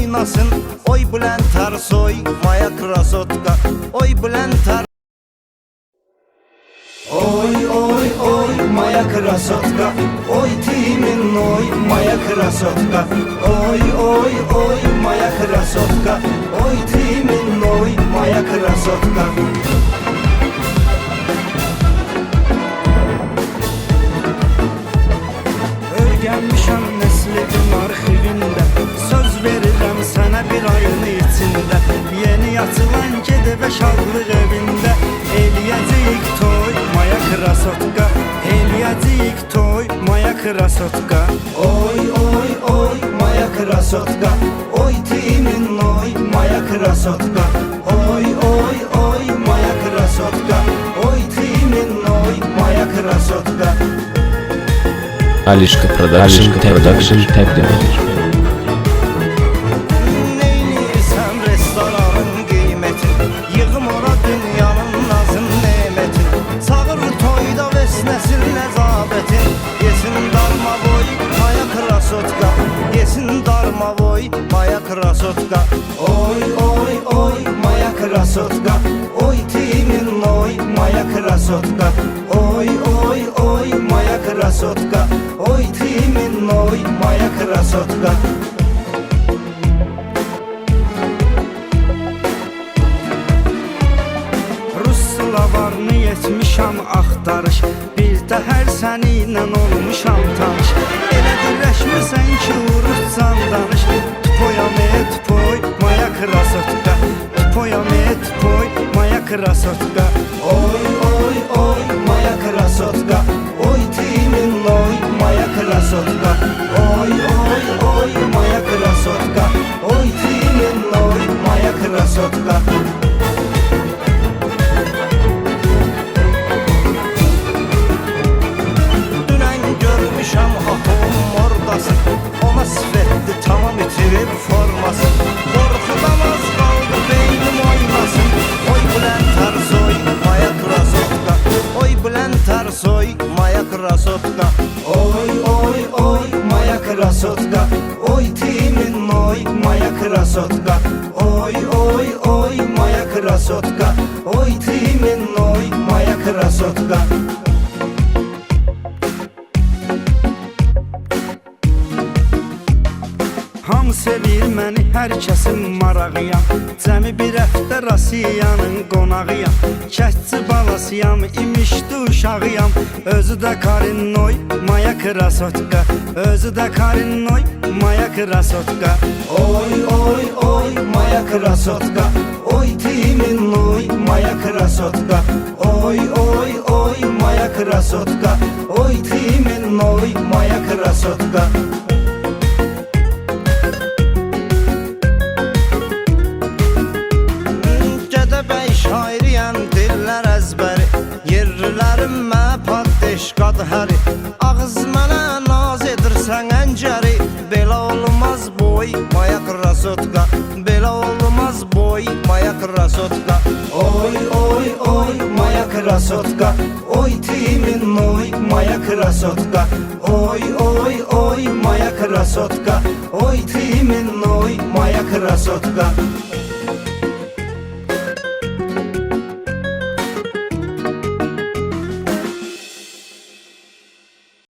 oynasın. Oy Bülent Ersoy Maya krasotka. Oy Bülent Er Oy oy oy Maya krasotka. Oy timin oy Maya krasotka. Oy oy oy Maya krasotka. Oy timin oy Maya krasotka krasotka Eləyəcəyik toy, maya krasotka Oy, oy, oy, maya krasotka Oy timin oy, maya krasotka Oy, oy, oy, maya krasotka Oy timin oy, maya krasotka Alişka Production, Production krasotka Yesin darma boy maya krasotka Oy oy oy maya krasotka Oy timin oy maya krasotka Oy oy oy maya krasotka Oy timin oy maya krasotka Rus slavarını yetmişəm axtarış. Bir də hər səni ilə olmuşam tanış krasotka Oy oy oy maya krasotka Oy timin oy maya krasotka Oy oy oy maya krasotka Oy timin oy maya krasotka Maya Krasotka Oy oy oy Maya Krasotka Oy timin oy Maya Krasotka Oy oy oy Maya Krasotka Oy timin oy Maya sevir məni, hər kəsin marağıyam. Cəmi bir həftə Rasiyanın qonağıyam. Kətçi balasıyam, imişdi uşağıyam Özü də Karinoy, maya krasotka. Özü də Karinoy, maya krasotka. Oy oy oy, maya krasotka. Oy timin oy, maya krasotka. Oy oy oy, maya krasotka. Oy timin oy, edirsən əncəri Belə olmaz boy maya krasotka Belə olmaz boy maya krasotka Oy oy oy maya krasotka Oy timin oy maya krasotka Oy oy oy maya krasotka Oy timin oy maya krasotka